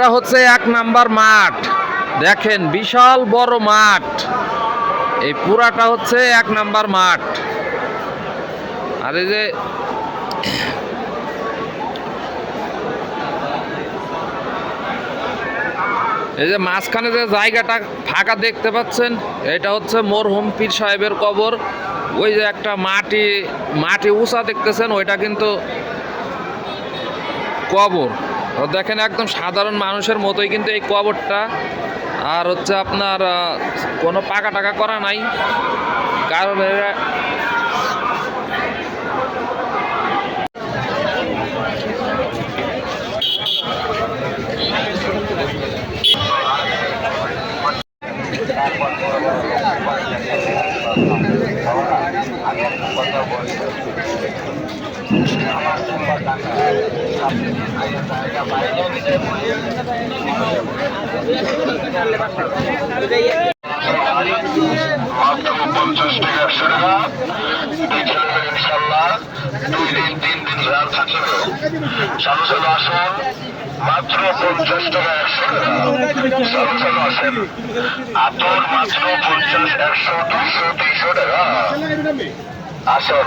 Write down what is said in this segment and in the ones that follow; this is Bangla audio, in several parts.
এটা হচ্ছে এক নাম্বার মাঠ। দেখেন, বিশাল বড় মাঠ। এই পুরাটা হচ্ছে এক নাম্বার মাঠ। আর এই যে এই যে মাঝখানে যে জায়গাটা ফাঁকা দেখতে পাচ্ছেন, এটা হচ্ছে মরহুম পীর সাহেবের কবর। ওই যে একটা মাটি মাটি উঁচা দেখতেছেন, ওইটা কিন্তু কবর। দেখেন একদম সাধারণ মানুষের মতোই কিন্তু এই কবরটা। আর হচ্ছে আপনার কোনো পাকা টাকা করা নাই। কারণ এরা পঞ্চাশ টাকা একশো টাকা ইনশাল্লাহ দুই দিন তিন দিন রেল থাকবে চালু চালু আসুন মাত্র পঞ্চাশ টাকা একশো টাকা চালু চালু আসেন আতর মাত্র পঞ্চাশ একশো দুইশো তিনশো টাকা আসুন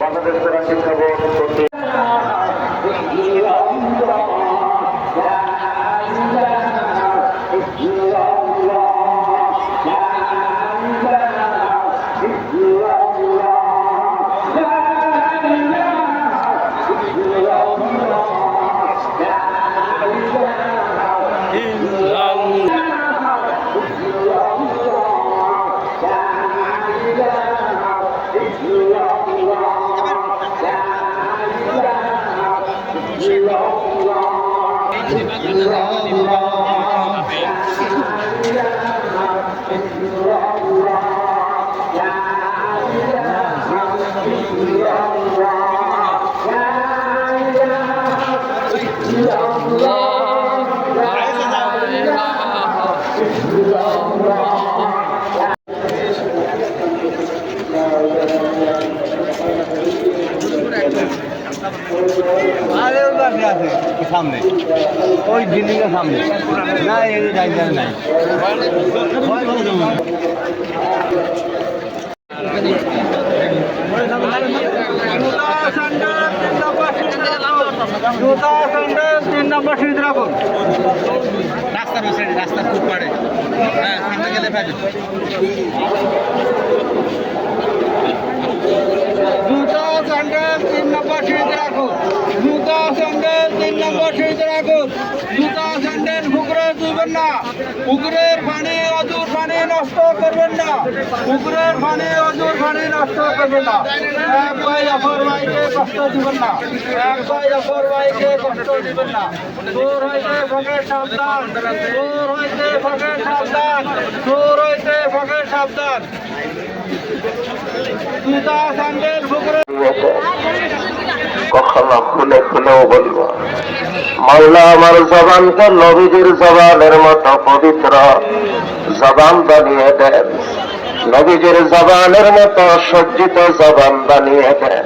বাংলাদেশ শিক্ষা বোর্ড সামনে। ওই বিল্ডিংয়ের সামনে। না এই জায়গায় নাই। তিন নম্বর সিট রাখুন রাস্তার পাশে রাস্তার খুব পাড়ে। হ্যাঁ সামনে গেলে পাবেন জুতা স্যান্ডেল তিন নম্বর সিট রাখুন জুতা পুকুরের পানি অজুর পানি নষ্ট করবেন না। পুকুরের পানি অজুর পানি নষ্ট করবেন না। এক ভাই অপর ভাইকে কষ্ট দিবেন না। এক ভাই অপর ভাইকে কষ্ট দিবেন না। চোর হইতে ফকের সাবধান। চোর হইতে ফকের সাবধান। চোর হইতে ফকের সাবধান। জুতা স্যান্ডেল পুকুরে কখনো খুলে খুলেও বলব। মাওলা আমার জবানকে নবীজির জবানের মতো পবিত্র জবান বানিয়ে দেন। নবীজির জবানের মতো সজ্জিত জবান বানিয়ে দেন।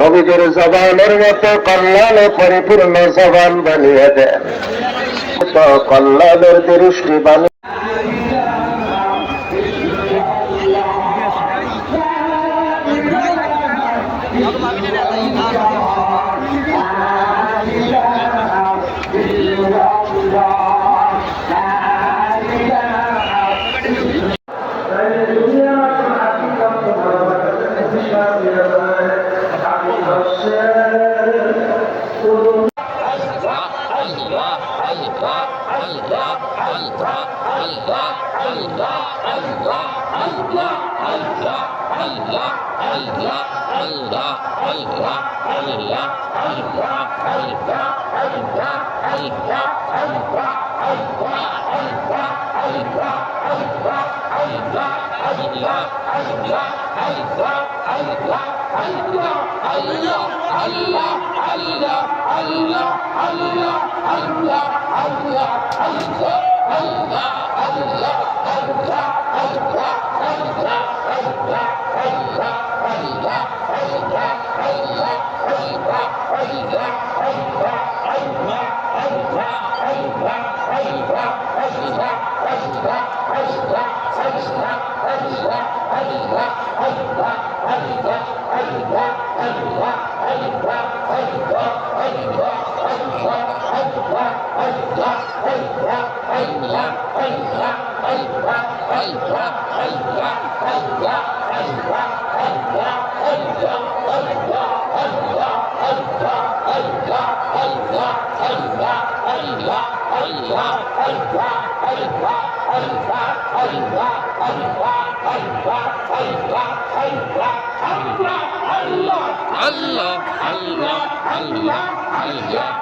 নবীজির জবানের মতো কল্যাণে পরিপূর্ণ জবান বানিয়ে দেন। কল্যাণের দৃষ্টি বানিয়ে আল্লাহ আল্লাহ আল্লাহ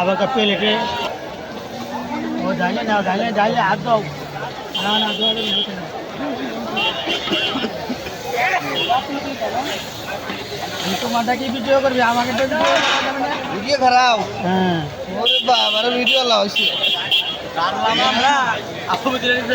আবার প্লেটে। ও জানে না জানে জানে আর দাও। না না দাও তোমারটাকে ভিডিও করবে? আমাকে তো ভিডিও খারাপ। হ্যাঁ। ওরে বাবা ভিডিও লাগাইছি জানলাম আমরা আপু ভিডিও দিতে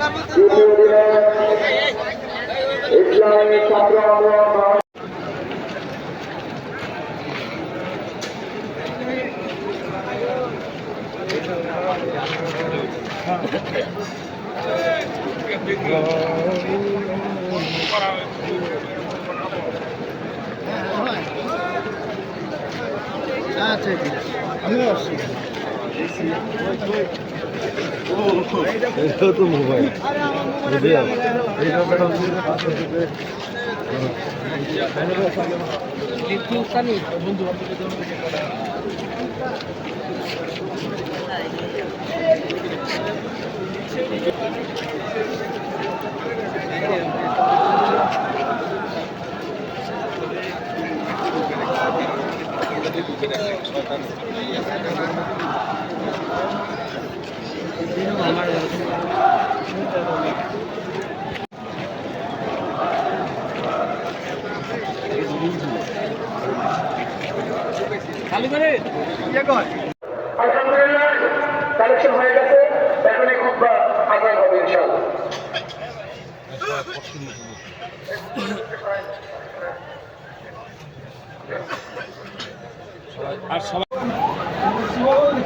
দ্বিতীয় দিনে ইসলামী ছাত্র আন্দোলন হ্যাঁ, হ্যাঁ। আচ্ছা ঠিক আছে। আমিও আসছি। এটাও তো মোবাইল বুঝলাম Thank you. আলহামদুলিল্লাহ হয়ে গেছে এখন এই খুব আজাদ হবে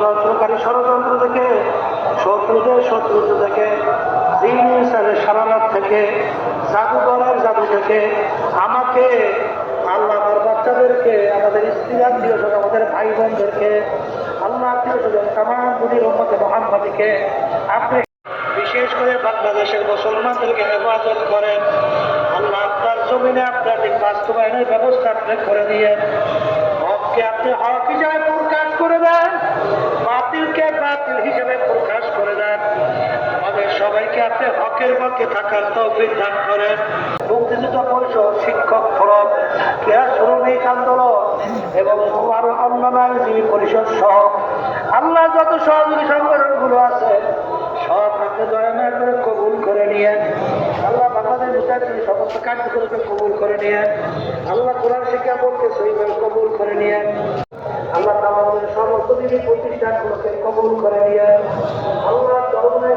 ষড়যন্ত্রকারী ষড়যন্ত্র থেকে শত্রুদের শত্রুতা থেকে জিনিসের সারানাথ থেকে, জাদুঘরের জাদু থেকে, আমাকে, আল্লাহ আমার বাচ্চাদেরকে, আমাদের স্ত্রী আত্মীয় স্বজন, আমাদের ভাই বোনদেরকে আল্লাহ আত্মীয় স্বজন তাম দুনির উম্মতে মোহাম্মদীকে আপনি বিশেষ করে বাংলাদেশের মুসলমানদেরকে হেফাজত করেন। আল্লাহ আপনার জমিনে আপনার বাস্তবায়নের ব্যবস্থা আপনি করে দিয়ে হককে আপনি হক হিসাবে প্রকাশ করে দেন বাতিলকে বাতিল হিসেবে প্রকাশ করে দেন আমাদের সবাইকে আপনি হকের পক্ষে থাকার তৌফিক দান করেন। মুক্তিযুদ্ধ পরিষদ শিক্ষক ফোরাম, ক্রীড়া শ্রমিক আন্দোলন এবং আরও অন্যান্য আইনজীবী পরিষদ সহ আল্লাহ যত সহযোগী সংগঠনগুলো আছে, সব আপনি দয়া না করে কবুল করে নিয়ে, আল্লাহ বাংলাদেশ মুজাহিদের সমস্ত কার্যক্রমকে কবুল করে নিয়ে, আল্লাহ কোরআন শিক্ষা বোর্ডকে সহিভাবে কবুল করে নিয়ে, আল্লাহ আমাদের সমস্ত দিনী প্রতিষ্ঠানগুলোকে কবুল করে নিয়ে, আল্লাহ চরমায়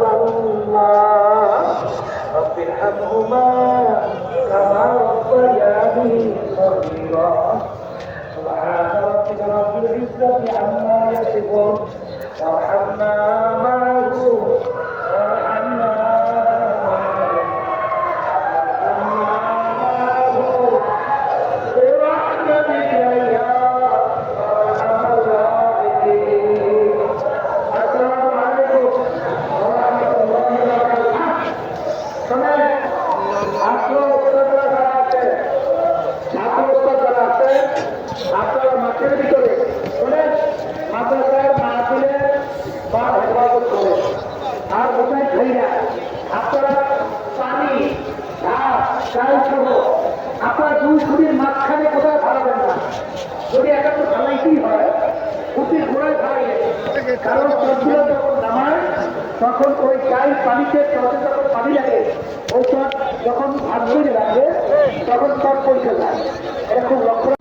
النار رب ارحمهما كما ربياني صغيرا سبحان ربك رب العزة عما يصفون وارحمنا معه কারণ সবগুলো যখন নামায় তখন ওই চাই পানিতে চলতে যখন পানি লাগে ওই যখন ভাত লাগে তখন চট পরিষ্কার যায় এটা খুব লক্ষ্য